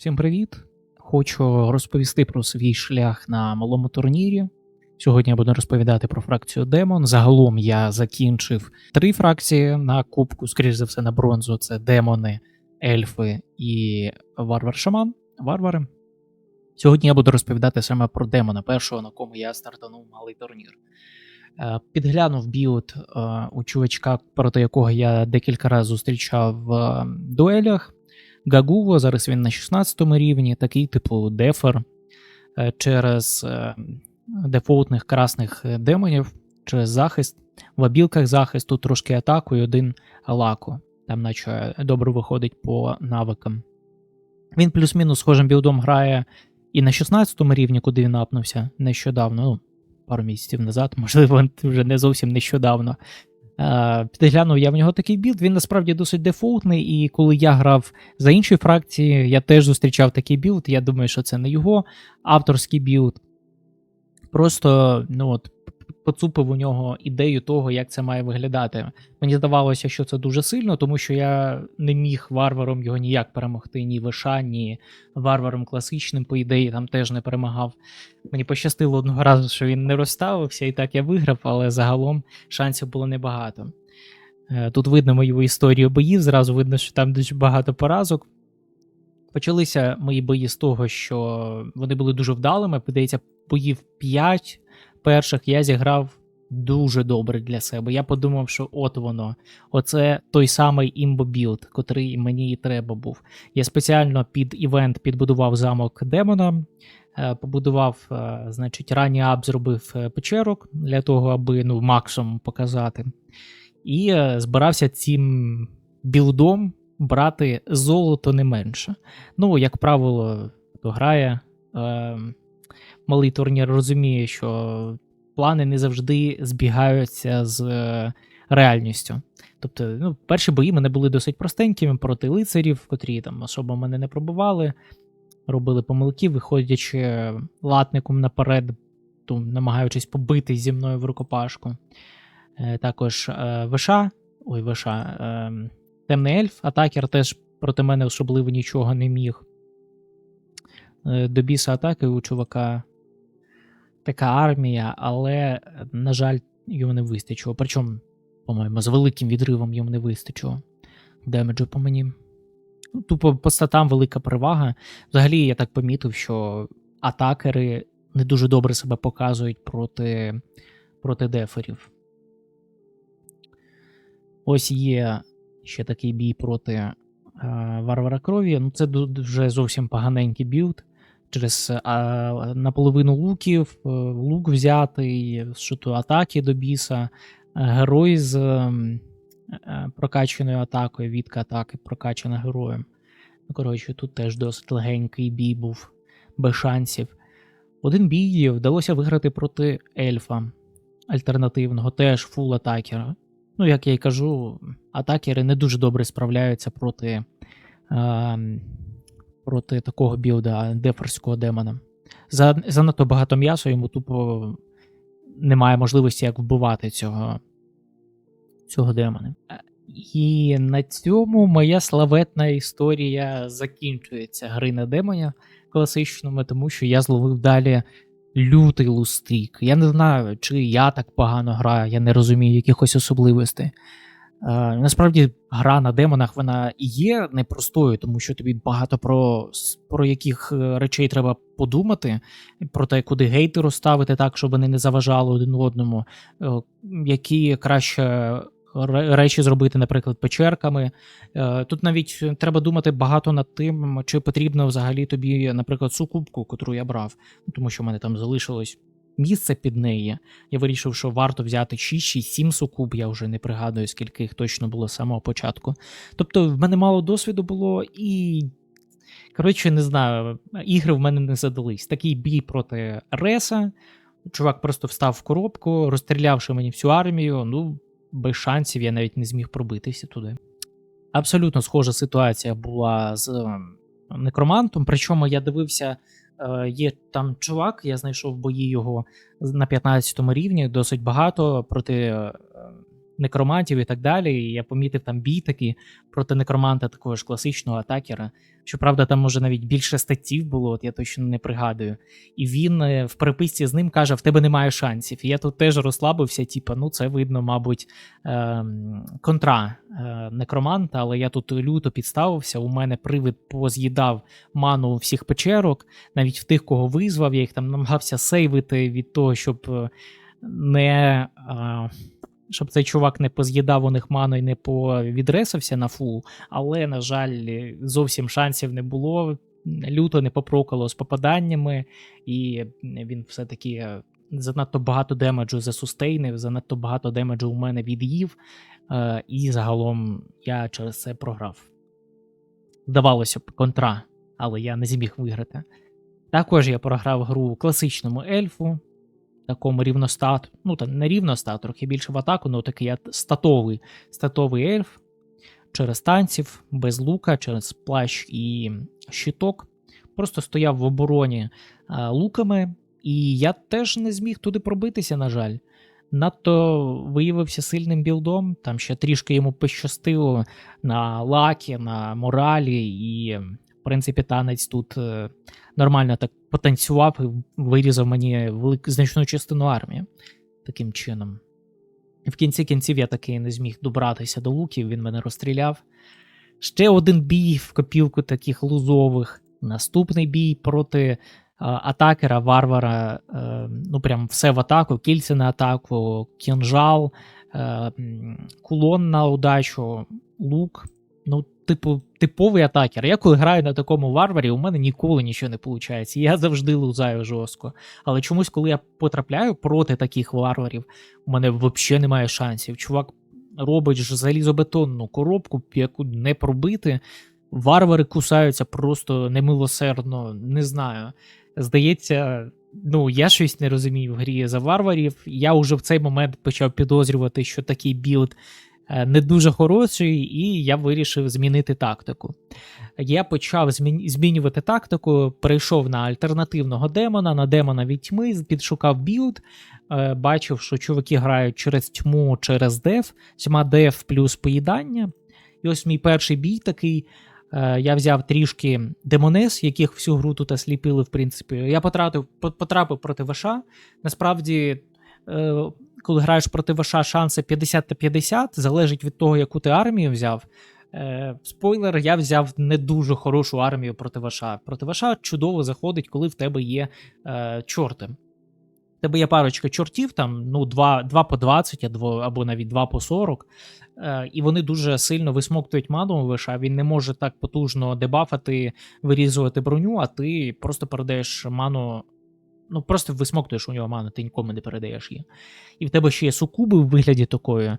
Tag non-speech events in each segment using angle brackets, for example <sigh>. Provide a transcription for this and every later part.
Всім привіт! Хочу розповісти про свій шлях на малому турнірі. Сьогодні я буду розповідати про фракцію Демон. Загалом я закінчив три фракції на кубку, скоріш за все, на бронзу. Це демони, ельфи і варвар-шаман. Варвари. Сьогодні я буду розповідати саме про демона, першого, на кому я стартанув малий турнір. Е, Підглянув білд е, у чувачка, проти якого я декілька разів зустрічав в е, дуелях. Гагуво, зараз він на 16 рівні, такий типу дефер е, через е, дефолтних красних е, демонів, через захист. В абілках захисту трошки атаку і один лаку. Там, наче добре виходить по навикам. Він плюс-мінус схожим білдом грає і на 16 рівні, куди він апнувся нещодавно, ну, пару місяців назад, <laughs> можливо, вже не зовсім нещодавно. Е, Підглянув я в нього такий білд. Він насправді досить дефолтний, і коли я грав за інші фракції, я теж зустрічав такий білд. Я думаю, що це не його авторський білд. Просто ну от, поцупив у нього ідею того, як це має виглядати. Мені здавалося, що це дуже сильно, тому що я не міг варваром його ніяк перемогти, ні виша, ні варваром класичним, по ідеї, там теж не перемагав. Мені пощастило одного разу, що він не розставився, і так я виграв, але загалом шансів було небагато. Е, Тут видно мою історію боїв, зразу видно, що там дуже багато поразок. Почалися мої бої з того, що вони були дуже вдалими. Подається, боїв 5 перших я зіграв дуже добре для себе. Я подумав, що от воно. Оце той самий імбобілд, котрий мені і треба був. Я спеціально під івент підбудував замок демона, е, побудував, е, значить, ранній ап зробив е, печерок для того, аби ну, максимум показати. І збирався цим білдом брати золото не менше. Ну, як правило, хто грає е, малий турнір, розуміє, що плани не завжди збігаються з е, реальністю. Тобто, ну, перші бої мене були досить простенькими проти лицарів, котрі там особо мене не пробували, робили помилки, виходячи латником наперед, то, намагаючись побити зі мною в рукопашку. Е, також е, Виша, ой, Виша, е, темний ельф, атакер теж проти мене особливо нічого не міг. Е, До біса атаки у чувака така армія, але, на жаль, йому не вистачило. Причому, по-моєму, з великим відривом йому не вистачило демеджу по мені. Ну, Тупо по статам велика перевага. Взагалі, я так помітив, що атакери не дуже добре себе показують проти, проти деферів. Ось є ще такий бій проти е, Варвара Крові. Ну, це вже зовсім поганенький білд. Через е, наполовину луків, е, лук взятий, що атаки до біса, герой з е, прокачаною атакою, відка атаки прокачана героєм. Ну, коротше, тут теж досить легенький бій був, без шансів. Один бій вдалося виграти проти ельфа альтернативного, теж фул атакера. Ну, як я й кажу, атакери не дуже добре справляються проти, е, проти такого білда деферського демона. За, занадто багато м'яса йому тупо немає можливості як вбивати цього, цього демона. І на цьому моя славетна історія закінчується гри на демоня класичному, тому що я зловив далі лютий лустрік. Я не знаю, чи я так погано граю, я не розумію якихось особливостей. Е, насправді, гра на демонах вона і є непростою, тому що тобі багато про, про яких е, речей треба подумати, про те, куди гейти розставити так, щоб вони не заважали один одному, е, які краще речі зробити, наприклад, печерками. Тут навіть треба думати багато над тим, чи потрібно взагалі тобі, наприклад, сукупку, котру я брав, тому що в мене там залишилось місце під неї. Я вирішив, що варто взяти 6 чи 7 сукуб, я вже не пригадую, скільки їх точно було з самого початку. Тобто, в мене мало досвіду було і. Коротше, не знаю, ігри в мене не задались. Такий бій проти Реса. Чувак просто встав в коробку, розстрілявши мені всю армію. Ну, без шансів я навіть не зміг пробитися туди. Абсолютно схожа ситуація була з ем, некромантом. Причому я дивився, є там чувак, я знайшов бої його на 15 рівні, досить багато проти е, некромантів і так далі. І я помітив там бій такий проти некроманта, такого ж класичного атакера. Щоправда, там може навіть більше статтів було, от я точно не пригадую. І він е, в переписці з ним каже: в тебе немає шансів. І я тут теж розслабився, типу, ну це видно, мабуть, е, контра е, некроманта, але я тут люто підставився. У мене привид поз'їдав ману всіх печерок, навіть в тих, кого визвав, я їх там намагався сейвити від того, щоб е, не. Щоб цей чувак не поз'їдав у них ману і не повідресався на фул, але, на жаль, зовсім шансів не було. Люто не попрокало з попаданнями, і він все-таки занадто багато демеджу засустейнив, занадто багато демеджу у мене від'їв, е, і загалом я через це програв. Здавалося б, контра, але я не зміг виграти. Також я програв гру класичному ельфу, такому рівностат, ну там не рівностат, трохи більше в атаку, але такий я статовий, статовий ельф через танців, без лука, через плащ і щиток. Просто стояв в обороні а, луками, і я теж не зміг туди пробитися, на жаль. Надто виявився сильним білдом, там ще трішки йому пощастило на лакі, на моралі, і, в принципі, танець тут е, нормально так потанцював і вирізав мені велику значну частину армії таким чином. В кінці кінців я таки не зміг добратися до луків, він мене розстріляв. Ще один бій в копілку таких лузових. Наступний бій проти атакера, варвара, е, ну прям все в атаку, кільце на атаку, кінжал, е, кулон на удачу, лук. Ну, типу, типовий атакер. Я коли граю на такому варварі, у мене ніколи нічого не виходить. Я завжди лузаю жорстко. Але чомусь, коли я потрапляю проти таких варварів, у мене взагалі немає шансів. Чувак робить ж залізобетонну коробку, яку не пробити. Варвари кусаються просто немилосердно, не знаю. Здається, ну я щось не розумію в грі за варварів. Я вже в цей момент почав підозрювати, що такий білд не дуже хороший, і я вирішив змінити тактику. Я почав змінювати тактику, перейшов на альтернативного демона, на демона від тьми, підшукав білд, е, бачив, що чуваки грають через тьму, через деф, тьма деф плюс поїдання. І ось мій перший бій такий. Е, я взяв трішки демонес, яких всю гру тут осліпили, в принципі. Я потрапив потрапив проти Ваша. Насправді, е, коли граєш проти Ваша, шанси 50 на 50, залежить від того, яку ти армію взяв. Е, спойлер, я взяв не дуже хорошу армію проти Ваша. Проти Ваша чудово заходить, коли в тебе є чорти. В тебе є парочка чортів, там ну 2 2 по 20 або навіть 2 по 40. Е, і вони дуже сильно висмоктують ману лише, він не може так потужно дебафати, вирізувати броню, а ти просто передаєш ману. Ну, просто висмоктуєш у нього ману, ти нікому не передаєш її. І в тебе ще є сукуби в вигляді такої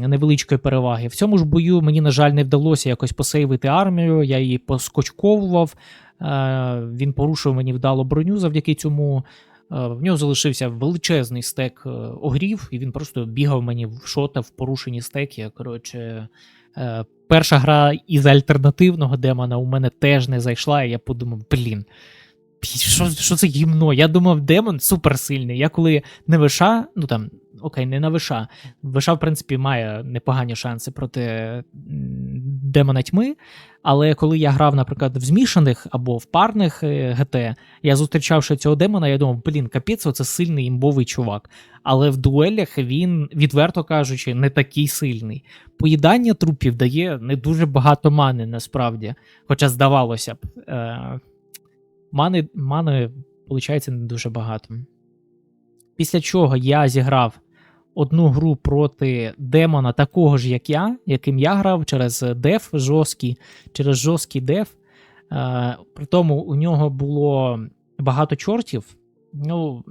невеличкої переваги. В цьому ж бою мені, на жаль, не вдалося якось посейвити армію, я її поскочковував. Е, він порушив мені вдало броню завдяки цьому. Е, в нього залишився величезний стек е, огрів, і він просто бігав мені в шота в порушені стеки. Коротше, перша гра із альтернативного демона у мене теж не зайшла, і я подумав, блін. Що що це гімно? Я думав, демон суперсильний. Я коли не виша, ну там, окей, не на виша. Виша, в принципі, має непогані шанси проти демона тьми. Але коли я грав, наприклад, в змішаних або в парних е, ГТ, я зустрічавши цього демона, я думав, блін, капець, це сильний імбовий чувак. Але в дуелях він, відверто кажучи, не такий сильний. Поїдання трупів дає не дуже багато мани, насправді. Хоча здавалося б, е- мани, мани, виходить, не дуже багато. Після чого я зіграв одну гру проти демона, такого ж, як я, яким я грав через деф жорсткий, через жорсткий деф. Е, При тому у нього було багато чортів. Ну,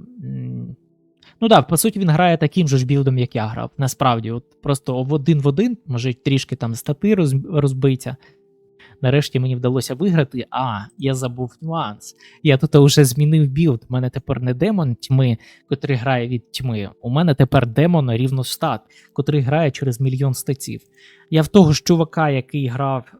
ну да, по суті, він грає таким же ж білдом, як я грав. Насправді, от просто в один в один, може трішки там стати розбиття. Нарешті мені вдалося виграти. А, я забув нюанс. Я тут вже змінив білд. У мене тепер не демон тьми, котрий грає від тьми. У мене тепер демон рівно стат, котрий грає через мільйон статів. Я в того ж чувака, який грав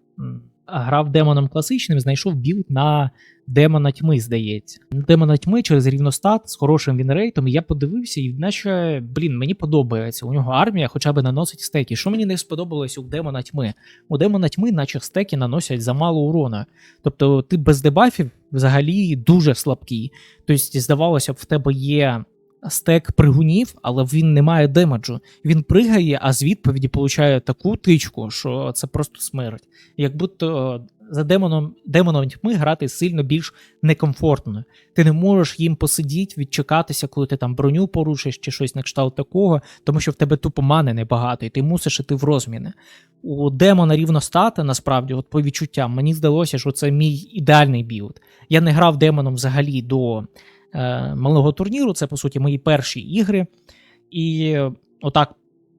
грав демоном класичним, знайшов білд на демона тьми, здається. На демона тьми через рівностат з хорошим вінрейтом. Я подивився, і наче, блін, мені подобається. У нього армія хоча б наносить стеки. Що мені не сподобалось у демона тьми? У демона тьми, наче стеки наносять замало урона. Тобто ти без дебафів взагалі дуже слабкий. Тобто, здавалося б, в тебе є. Стек пригунів, але він не має демеджу. Він пригає, а з відповіді получає таку тичку, що це просто смерть. Як будто за демоном демоном тьми грати сильно більш некомфортно. Ти не можеш їм посидіти, відчекатися, коли ти там броню порушиш чи щось на кшталт такого, тому що в тебе тупо мани небагато, і ти мусиш іти в розміни. У демона рівностата, насправді, от по відчуттям, мені здалося, що це мій ідеальний білд. Я не грав демоном взагалі до е, малого турніру, це по суті мої перші ігри. І отак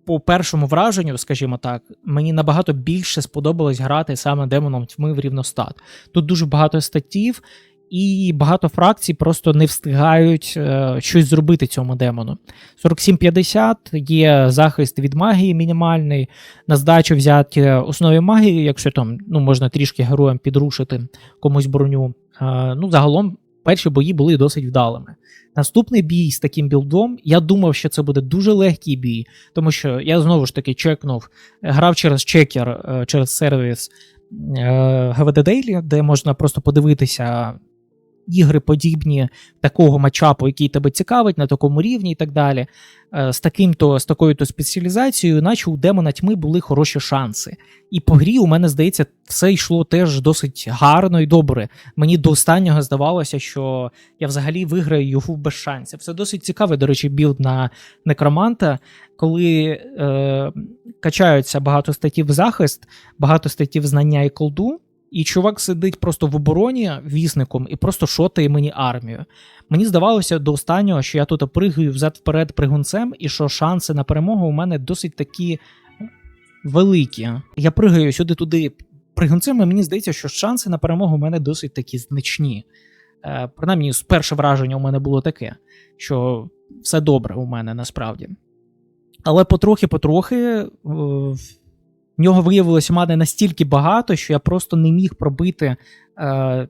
по першому враженню, скажімо так, мені набагато більше сподобалось грати саме демоном тьми в рівностат. Тут дуже багато статтів, і багато фракцій просто не встигають е, щось зробити цьому демону. 4750 є захист від магії мінімальний, на здачу взяти основі магії, якщо там ну, можна трішки героям підрушити комусь броню. Е, ну, Загалом перші бої були досить вдалими. Наступний бій з таким білдом, я думав, що це буде дуже легкий бій, тому що я знову ж таки чекнув, грав через чекер, е, через сервіс GVD Daily, де можна просто подивитися ігри подібні такого матчапу, який тебе цікавить, на такому рівні і так далі. Е, з таким-то, з такою-то спеціалізацією, наче у демона тьми були хороші шанси. І по грі у мене здається, все йшло теж досить гарно і добре. Мені до останнього здавалося, що я взагалі виграю його без шансів. Це досить цікавий, до речі, білд на некроманта, коли е, качаються багато статтів захист, багато статтів знання і колду. І чувак сидить просто в обороні вісником і просто шотає мені армію. Мені здавалося до останнього, що я тут пригаю взад-вперед пригунцем, і що шанси на перемогу у мене досить такі великі. Я пригаю сюди-туди пригунцем, і мені здається, що шанси на перемогу у мене досить такі значні. Е, принаймні, перше враження у мене було таке, що все добре у мене насправді. Але потрохи-потрохи нього у мене настільки багато, що я просто не міг пробити е,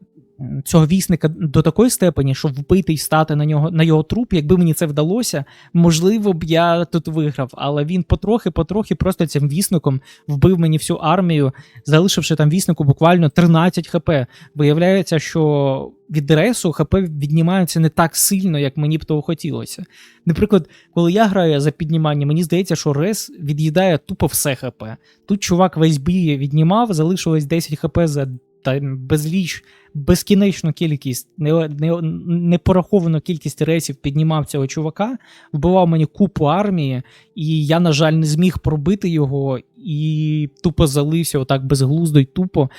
цього вісника до такої степені, щоб вбити і стати на нього на його труп. Якби мені це вдалося, можливо б я тут виграв. Але він потрохи-потрохи просто цим вісником вбив мені всю армію, залишивши там віснику буквально 13 хп. Виявляється, що від ресу ХП віднімаються не так сильно, як мені б того хотілося. Наприклад, коли я граю за піднімання, мені здається, що рес від'їдає тупо все ХП. Тут чувак весь бій віднімав, залишилось 10 ХП за та безліч, безкінечну кількість, не, не, не пораховану кількість рейсів піднімав цього чувака, вбивав мені купу армії, і я, на жаль, не зміг пробити його і тупо залився отак безглуздо й тупо.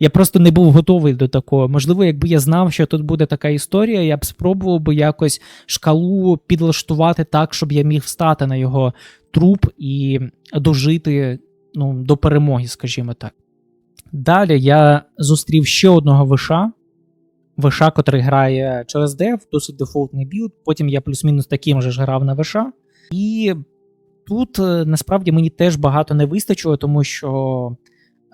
Я просто не був готовий до такого. Можливо, якби я знав, що тут буде така історія, я б спробував би якось шкалу підлаштувати так, щоб я міг встати на його труп і дожити ну, до перемоги, скажімо так. Далі я зустрів ще одного виша. Виша, котрий грає через дев, досить дефолтний білд. Потім я плюс-мінус таким же ж грав на виша. І тут е, насправді мені теж багато не вистачило, тому що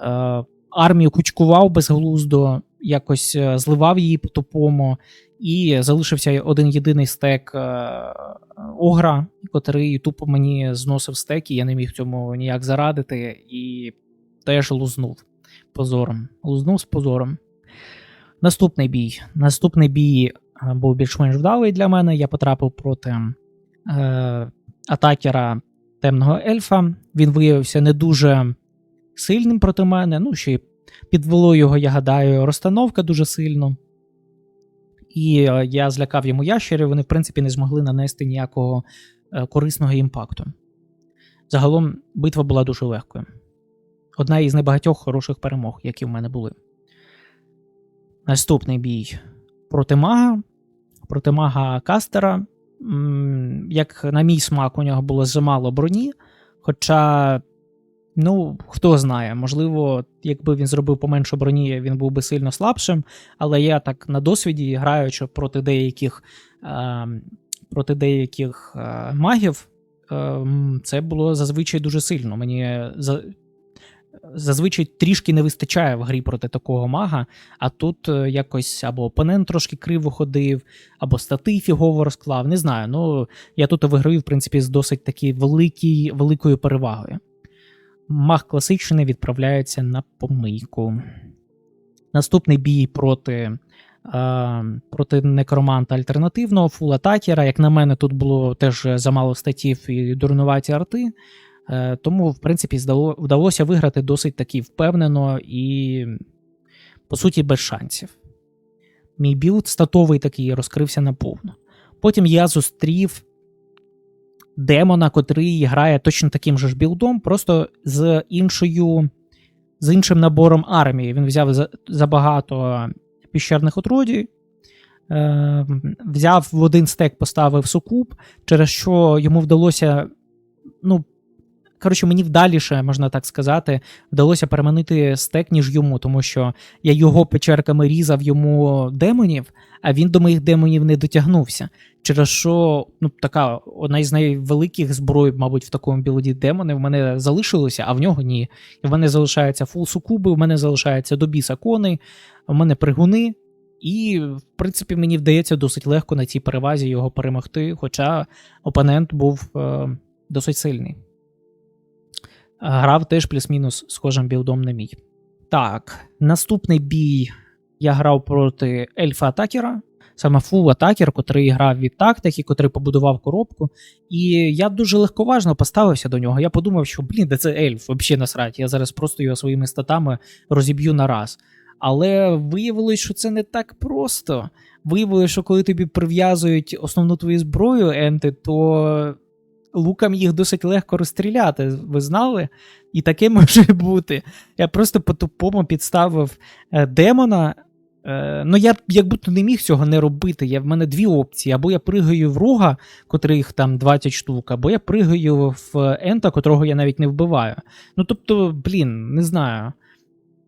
е, армію кучкував безглуздо, якось е, зливав її по тупому, і залишився один єдиний стек е, огра, котрий тупо мені зносив стек, і я не міг цьому ніяк зарадити, і теж лузнув позором. Лузнув з позором. Наступний бій. Наступний бій е, був більш-менш вдалий для мене. Я потрапив проти е, атакера темного ельфа. Він виявився не дуже сильним проти мене. Ну, ще й підвело його, я гадаю, розстановка дуже сильно. І е, я злякав йому ящери, вони, в принципі, не змогли нанести ніякого е, корисного імпакту. Загалом битва була дуже легкою одна із небагатьох хороших перемог, які в мене були. Наступний бій проти мага. Проти мага Кастера. Як на мій смак, у нього було замало броні. Хоча, ну, хто знає, можливо, якби він зробив поменше броні, він був би сильно слабшим. Але я так на досвіді, граючи проти деяких е, проти деяких е, магів, е, це було зазвичай дуже сильно. Мені зазвичай трішки не вистачає в грі проти такого мага, а тут е, якось або опонент трошки криво ходив, або стати фігово розклав. Не знаю. Ну я тут виграю, в принципі, з досить таки великий, великою перевагою. Маг класичний відправляється на помийку. Наступний бій проти. е, Проти некроманта альтернативного фул-атакера. Як на мене, тут було теж замало статів і дурнуваті арти. Е, Тому, в принципі, вдалося виграти досить таки впевнено і, по суті, без шансів. Мій білд статовий такий розкрився наповну. Потім я зустрів демона, котрий грає точно таким же ж білдом, просто з іншою, з іншим набором армії. Він взяв забагато піщерних отродій, е, взяв в один стек, поставив сукуб, через що йому вдалося. Ну, коротше, мені вдаліше, можна так сказати, вдалося переманити стек, ніж йому, тому що я його печерками різав йому демонів, а він до моїх демонів не дотягнувся. Через що ну, така одна із найвеликих зброй, мабуть, в такому білоді демони в мене залишилося, а в нього ні. І в мене залишаються фул сукуби, в мене залишається до біса коней, в мене пригуни. І, в принципі, мені вдається досить легко на цій перевазі його перемогти, хоча опонент був е, досить сильний. Грав теж плюс-мінус схожим білдом на мій. Так, наступний бій я грав проти ельфа атакера, саме фул атакер, котрий грав від тактики, котрий побудував коробку. І я дуже легковажно поставився до нього. Я подумав, що блін, де це ельф, взагалі насрать. Я зараз просто його своїми статами розіб'ю на раз. Але виявилось, що це не так просто. Виявилось, що коли тобі прив'язують основну твою зброю енти, то лукам їх досить легко розстріляти. Ви знали? І таке <laughs> може бути. Я просто по-тупому підставив е, демона. Е, ну, я як будто не міг цього не робити. Я, в мене дві опції: або я пригаю в рога, котрих там 20 штук, або я пригаю в ента, котрого я навіть не вбиваю. Ну тобто, блін, не знаю.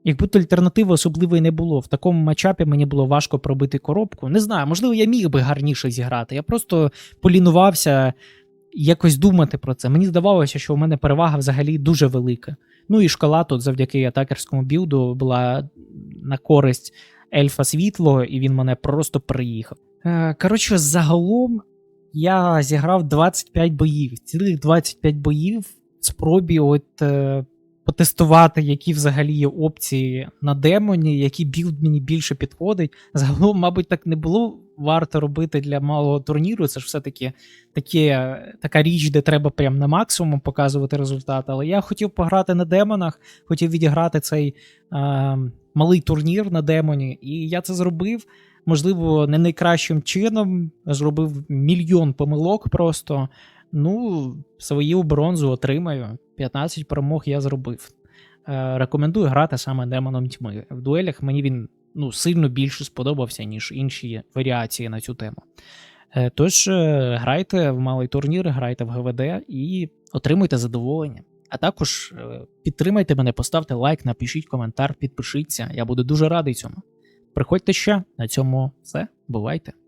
Як будто альтернативи особливої не було. В такому матчапі мені було важко пробити коробку. Не знаю, можливо, я міг би гарніше зіграти. Я просто полінувався якось думати про це. Мені здавалося, що у мене перевага взагалі дуже велика. Ну і шкала тут завдяки атакерському білду була на користь ельфа світло, і він мене просто приїхав. Е, коротше, загалом я зіграв 25 боїв. Цілих 25 боїв в спробі от. Потестувати, які взагалі є опції на демоні, який білд мені більше підходить. Загалом, мабуть, так не було варто робити для малого турніру. Це ж все-таки таке, така річ, де треба прям на максимум показувати результат. Але я хотів пограти на демонах, хотів відіграти цей е, малий турнір на демоні, і я це зробив. Можливо, не найкращим чином. Зробив мільйон помилок просто. Ну, свою бронзу отримаю. 15 перемог я зробив. Е, рекомендую грати саме демоном тьми. В дуелях мені він ну, сильно більше сподобався, ніж інші варіації на цю тему. Е, тож, е, грайте в малий турнір, грайте в ГВД і отримуйте задоволення. А також підтримайте мене, поставте лайк, напишіть коментар, підпишіться. Я буду дуже радий цьому. Приходьте ще на цьому все. Бувайте!